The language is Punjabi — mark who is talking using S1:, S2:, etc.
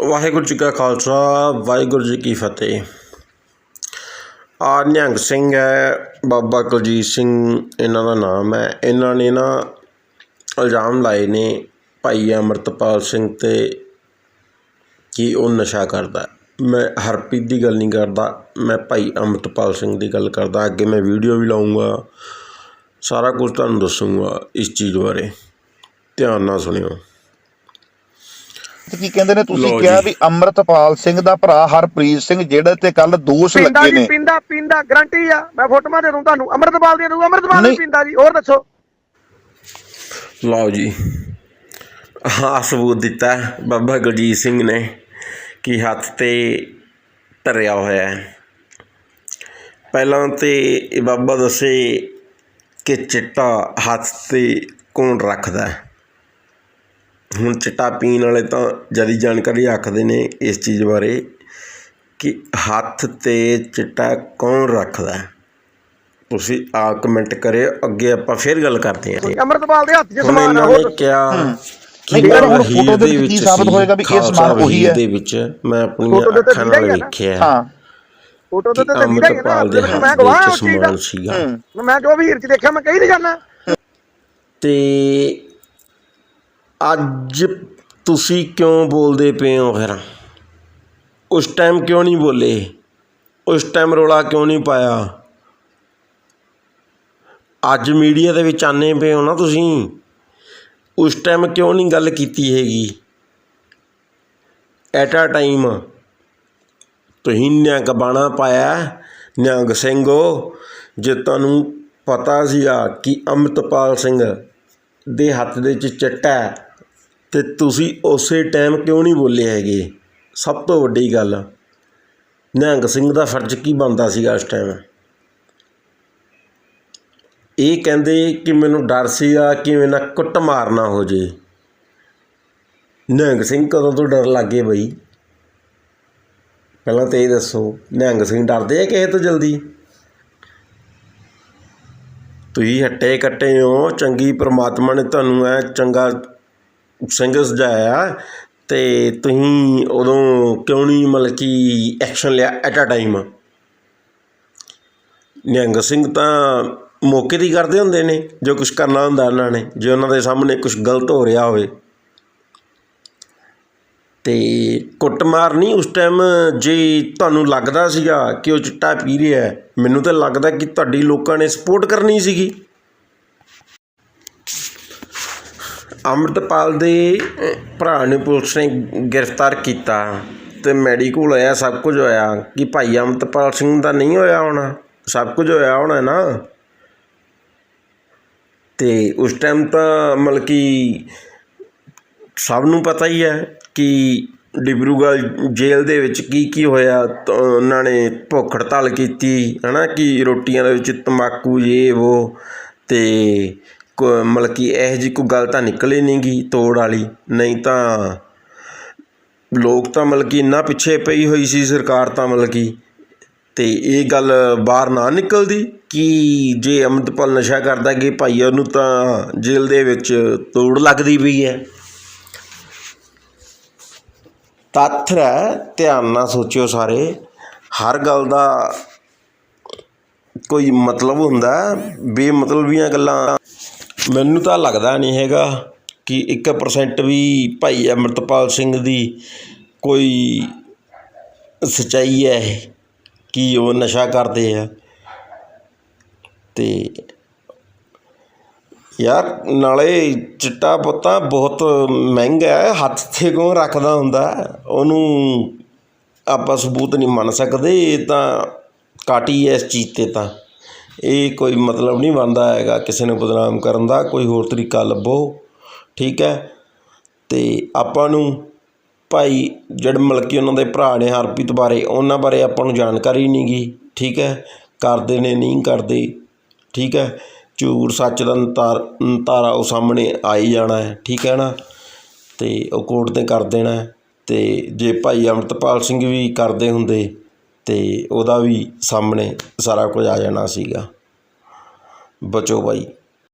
S1: ਵਾਹਿਗੁਰੂ ਜੀ ਕਾ ਖਾਲਸਾ, ਵਾਹਿਗੁਰੂ ਜੀ ਕੀ ਫਤਿਹ। ਆ ਨਿਹੰਗ ਸਿੰਘ ਹੈ, ਬਾਬਾ ਕੁਲਜੀਤ ਸਿੰਘ ਇਹਨਾਂ ਦਾ ਨਾਮ ਹੈ। ਇਹਨਾਂ ਨੇ ਨਾ ਇਲਜ਼ਾਮ ਲਾਏ ਨੇ ਭਾਈ ਅਮਰਤਪਾਲ ਸਿੰਘ ਤੇ ਕਿ ਉਹ ਨਸ਼ਾ ਕਰਦਾ ਮੈਂ ਹਰਪ੍ਰੀਤ ਦੀ ਗੱਲ ਨਹੀਂ ਕਰਦਾ, ਮੈਂ ਭਾਈ ਅਮਰਤਪਾਲ ਸਿੰਘ ਦੀ ਗੱਲ ਕਰਦਾ। ਅੱਗੇ ਮੈਂ ਵੀਡੀਓ ਵੀ ਲਾਉਂਗਾ ਸਾਰਾ ਕੁਝ ਤੁਹਾਨੂੰ ਦੱਸੂਗਾ ਇਸ ਚੀਜ਼ ਬਾਰੇ। ਧਿਆਨ ਨਾਲ ਸੁਣਿਓ।
S2: ਕੀ ਕਹਿੰਦੇ ਨੇ? ਤੁਸੀਂ
S1: ਲਓ
S2: ਕਿਹਾ
S1: ਜੀ।
S2: ਵੀ ਅੰਮ੍ਰਿਤਪਾਲ ਸਿੰਘ ਦਾ ਭਰਾ ਹਰਪ੍ਰੀਤ ਸਿੰਘ ਜਿਹੜੇ ਤੇ ਕੱਲ ਦੋਸ਼
S3: ਪੀਂਦਾ
S2: ਲੱਗੇ
S3: ਜੀ
S2: ਨੇ।
S3: ਪੀਂਦਾ ਪੀਂਦਾ ਗਰੰਟੀ ਆ। ਮੈਂ ਫੋਟੋਆਂ ਦੇ ਦੂੰ ਤੁਹਾਨੂੰ। ਅੰਮ੍ਰਿਤਪਾਲ ਦੀਆਂ ਦੂੰ ਅੰਮ੍ਰਿਤਪਾਲ
S2: ਨਹੀਂ।
S3: ਨਹੀਂ। ਪੀਂਦਾ ਜੀ ਹੋਰ ਦੱਸੋ।
S1: ਲਓ ਜੀ। ਹਾਂ ਸਬੂਤ ਦਿੱਤਾ ਹੈ ਬਾਬਾ ਗੁਰਜੀਤ ਸਿੰਘ ਨੇ ਕਿ ਹੱਥ ਤੇ ਧਰਿਆ ਹੋਇਆ ਹੈ। ਪਹਿਲਾਂ ਤੇ ਇਹ ਬਾਬਾ ਦੱਸੇ ਕਿ ਚਿੱਟਾ ਹੱਥ ਤੇ ਕੌਣ ਰੱਖਦਾ ਹੈ? ਹੁਣ ਚਿੱਟਾ ਪੀਣ ਵਾਲੇ ਤਾਂ ਜ਼ਿਆਦਾ ਜਾਣਕਾਰੀ ਰੱਖਦੇ ਨੇ ਇਸ ਚੀਜ਼ ਬਾਰੇ ਕਿ ਹੱਥ ਤੇ ਚਿੱਟਾ ਕੌਣ ਰੱਖਦਾ ਤੁਸੀਂ ਆ ਕਮੈਂਟ ਕਰਿਓ ਅੱਗੇ ਆਪਾਂ ਫੇਰ ਗੱਲ ਕਰਦੇ ਹਾਂ
S3: ਅੰਮ੍ਰਿਤਪਾਲ ਦੇ ਹੱਥ 'ਚ
S1: ਹੁਣ
S3: ਸਮਾਨ ਆ
S1: ਇਹਨਾਂ
S3: ਹੋਰ
S1: ਨੇ। ਕਿਹਾ ਕਿ
S2: ਨਹੀਂ, ਪਰ ਹੁਣ
S1: ਵਹੀਰ
S2: ਫੋਟੋ ਦੇ ਵਿੱਚ ਕੀ
S1: ਸੀ,
S2: ਸਾਬਤ ਹੋਏਗਾ ਵੀ ਇਹ
S1: ਖਾਲਸਾ
S2: ਸਮਾਨ ਉਹੀ ਹੈ?
S1: ਦੇ ਵਿੱਚ ਮੈਂ ਆਪਣੀਆਂ
S3: ਫੋਟੋ ਦੇ
S1: ਅੱਖਾਂ ਨਾਲ
S3: ਹੀ ਆ ਨਾ।
S1: ਵੇਖਿਆ
S2: ਹਾਂ
S3: ਫੋਟੋ ਤੇ
S1: ਕਿ
S3: ਤਾਂ ਦਿਖਦਾ ਹੀ ਨਾ
S1: ਅੰਮ੍ਰਿਤਪਾਲ ਦੇ ਹੱਥ
S3: ਮੈਂ ਗਵਾਹ ਹਾਂ
S1: ਵਿੱਚ
S3: ਉਸ ਚੀਜ਼ ਦਾ
S1: ਸਮਾਨ ਸੀਗਾ।
S3: ਮੈਂ ਜੋ ਵੀਰ 'ਚ ਦੇਖਿਆ ਮੈਂ ਕਹੀ ਨਹੀਂ ਜਾਣਾ
S1: ਤੇ ਅੱਜ ਤੁਸੀਂ ਕਿਉਂ ਬੋਲਦੇ ਪਏ ਹੋ ਫਿਰ ਉਸ ਟਾਈਮ ਕਿਉਂ ਨਹੀਂ ਬੋਲੇ? ਉਸ ਟਾਈਮ ਰੌਲਾ ਕਿਉਂ ਨਹੀਂ ਪਾਇਆ? ਅੱਜ ਮੀਡੀਆ ਦੇ ਵਿੱਚ ਆਨੇ ਪਏ ਹੋ ਨਾ ਤੁਸੀਂ। ਉਸ ਟਾਈਮ ਕਿਉਂ ਨਹੀਂ ਗੱਲ ਕੀਤੀ ਹੈਗੀ? ਐਟ ਆ ਟਾਈਮ ਤੁਸੀਂ ਨਿਹੰਗ ਬਾਣਾ ਪਾਇਆ, ਨਿਹੰਗ ਸਿੰਘੋ ਜੇ ਤੁਹਾਨੂੰ ਪਤਾ ਸੀਗਾ ਕਿ ਅੰਮ੍ਰਿਤਪਾਲ ਸਿੰਘ ਦੇ ਹੱਥ ਦੇ ਵਿੱਚ ਚਿੱਟਾ ਹੈ ਤੇ ਤੁਸੀਂ ਉਸੇ ਟਾਈਮ ਕਿਉਂ ਨਹੀਂ ਬੋਲੇ ਹੈਗੇ? ਸਭ ਤੋਂ ਵੱਡੀ ਗੱਲ, ਨਿਹੰਗ ਸਿੰਘ ਦਾ ਫਰਜ਼ ਕੀ ਬਣਦਾ ਸੀਗਾ ਉਸ ਟਾਈਮ ਇਹ ਕਹਿੰਦੇ ਕਿ ਮੈਨੂੰ ਡਰ ਸੀਗਾ ਕਿ ਮੇਰੇ ਨਾਲ ਕੁੱਟ ਮਾਰਨਾ ਹੋ ਜੇ। ਨਿਹੰਗ ਸਿੰਘ ਕਦੋਂ ਤੋਂ ਡਰ ਲੱਗੇ ਬਈ? ਪਹਿਲਾਂ ਤੇ ਇਹ ਦੱਸੋ, ਨਿਹੰਗ ਸਿੰਘ ਡਰਦੇ ਆ ਕਿਸੇ ਤੋਂ ਜਲਦੀ? ਤੁਸੀਂ ਹੱਟੇ ਕੱਟੇ ਹੋ, ਚੰਗੀ ਪਰਮਾਤਮਾ ਨੇ ਤੁਹਾਨੂੰ ਐ ਚੰਗਾ ਸਿੰਘ ਸਜਾਇਆ ਅਤੇ ਤੁਸੀਂ ਉਦੋਂ ਕਿਉਂ ਨਹੀਂ ਮਤਲਬ ਕਿ ਐਕਸ਼ਨ ਲਿਆ at a time Nihang Singh ਤਾਂ ਮੌਕੇ ਦੀ ਕਰਦੇ ਹੁੰਦੇ ਨੇ, ਜੋ ਕੁਝ ਕਰਨਾ ਹੁੰਦਾ ਉਹਨਾਂ ਨੇ, ਜੇ ਉਹਨਾਂ ਦੇ ਸਾਹਮਣੇ ਕੁਝ ਗਲਤ ਹੋ ਰਿਹਾ ਹੋਵੇ। ਤੇ ਕੁੱਟਮਾਰ ਨਹੀਂ ਉਸ ਟਾਈਮ ਜੇ ਤੁਹਾਨੂੰ ਲੱਗਦਾ ਸੀਗਾ ਕਿ ਉਹ ਚਿੱਟਾ ਪੀ ਰਿਹਾ ਮੈਨੂੰ ਤਾਂ ਲੱਗਦਾ ਕਿ ਤੁਹਾਡੀ ਲੋਕਾਂ ਨੇ ਸਪੋਰਟ ਕਰਨੀ ਸੀਗੀ। ਅੰਮ੍ਰਿਤਪਾਲ ਦੇ ਭਰਾ ਨੂੰ ਪੁਲਿਸ ਨੇ ਗ੍ਰਿਫਤਾਰ ਕੀਤਾ ਤੇ ਮੈਡੀਕਲ ਹੋਇਆ ਸਭ ਕੁਝ ਹੋਇਆ। ਕਿ ਭਾਈ ਅੰਮ੍ਰਿਤਪਾਲ ਸਿੰਘ ਦਾ ਨਹੀਂ ਹੋਇਆ ਹੋਣਾ? ਸਭ ਕੁਝ ਹੋਇਆ ਹੋਣਾ ਨਾ? ਤੇ ਉਸ ਟਾਈਮ ਤਾਂ ਮਤਲਬ ਕਿ ਸਭ ਨੂੰ ਪਤਾ ਹੀ ਹੈ। ਕਿ ਡਿਬਰੂਗੜ੍ਹ ਜੇਲ੍ਹ ਦੇ ਵਿੱਚ ਕੀ ਕੀ ਹੋਇਆ? ਤਾਂ ਉਹਨਾਂ ਨੇ ਭੁੱਖ ਹੜਤਾਲ ਕੀਤੀ ਹੈ ਨਾ ਕਿ ਰੋਟੀਆਂ ਦੇ ਵਿੱਚ ਤੰਬਾਕੂ, ਇਹ, ਵੋ ਅਤੇ ਕੋ- ਮਤਲਬ ਕਿ ਇਹੋ ਜਿਹੀ ਕੋਈ ਗੱਲ ਤਾਂ ਨਿਕਲੀ ਨਹੀਂ ਗੀ ਤੋੜ ਵਾਲੀ। ਨਹੀਂ ਤਾਂ ਲੋਕ ਤਾਂ ਮਤਲਬ ਕਿ ਇੰਨਾ ਪਿੱਛੇ ਪਈ ਹੋਈ ਸੀ ਸਰਕਾਰ ਤਾਂ ਮਤਲਬ ਕਿ, ਤੇ ਇਹ ਗੱਲ ਬਾਹਰ ਨਾ ਨਿਕਲਦੀ। ਕਿ ਜੇ ਅੰਮ੍ਰਿਤਪਾਲ ਨਸ਼ਾ ਕਰਦਾ ਕਿ ਭਾਈ ਉਹਨੂੰ ਤਾਂ ਜੇਲ੍ਹ ਦੇ ਵਿੱਚ ਤੋੜ ਲੱਗਦੀ ਪਈ ਹੈ? ਤੱਥ ਹੈ ਧਿਆਨ ਨਾਲ ਸੋਚਿਓ ਸਾਰੇ। ਹਰ ਗੱਲ ਦਾ ਕੋਈ ਮਤਲਬ ਹੁੰਦਾ ਬੇਮਤਲਬੀਆਂ ਗੱਲਾਂ। ਮੈਨੂੰ ਤਾਂ ਲੱਗਦਾ ਨਹੀਂ ਹੈਗਾ ਕਿ 1% ਵੀ ਭਾਈ ਅਮਰਤਪਾਲ ਸਿੰਘ ਦੀ ਕੋਈ ਸਚਾਈ ਹੈ ਕਿ ਉਹ ਨਸ਼ਾ ਕਰਦੇ ਆ। ਤੇ ਯਾਰ, ਨਾਲੇ ਚਿੱਟਾ ਪੁੱਤਾ ਬਹੁਤ ਮਹਿੰਗਾ ਹੱਥ ਤੇ ਕੌਣ ਰੱਖਦਾ ਹੁੰਦਾ ਉਹਨੂੰ ਆਪਾਂ ਸਬੂਤ ਨਹੀਂ ਮੰਨ ਸਕਦੇ, ਇਹ ਤਾਂ ਕਾਟੀ ਹੈ ਇਸ ਚੀਜ਼ ਤੇ ਤਾਂ। ਇਹ ਕੋਈ ਮਤਲਬ ਨਹੀਂ ਬਣਦਾ ਹੈਗਾ ਕਿਸੇ ਨੂੰ ਬਦਨਾਮ ਕਰਨ ਦਾ, ਕੋਈ ਹੋਰ ਤਰੀਕਾ ਲੱਭੋ, ਠੀਕ ਹੈ? ਤੇ ਆਪਾਂ ਨੂੰ ਭਾਈ ਜੜ ਮਲਕੀ ਉਹਨਾਂ ਦੇ ਭਰਾ ਨੇ ਹਰਪ੍ਰੀਤ ਬਾਰੇ, ਉਹਨਾਂ ਬਾਰੇ ਆਪਾਂ ਨੂੰ ਜਾਣਕਾਰੀ ਨਹੀਂ ਗੀ, ਠੀਕ ਹੈ? ਕਰਦੇ ਨੇ, ਨਹੀਂ ਕਰਦੇ, ਠੀਕ ਹੈ? ਝੂਠ ਸੱਚ ਦਾ ਨਤਾਰ ਨਤਾਰਾ ਉਹ ਸਾਹਮਣੇ ਆ ਹੀ ਜਾਣਾ ਹੈ, ਠੀਕ ਹੈ ਨਾ? ਅਤੇ ਉਹ ਕੋਰਟ ਤੇ ਕਰ ਦੇਣਾ ਅਤੇ ਜੇ ਭਾਈ ਅਮਰਤਪਾਲ ਸਿੰਘ ਵੀ ਕਰਦੇ ਹੁੰਦੇ, ਤੇ ਉਹਦਾ ਵੀ ਸਾਹਮਣੇ ਸਾਰਾ ਕੁਝ ਆ ਜਾਣਾ ਸੀਗਾ। ਬਚੋ ਬਾਈ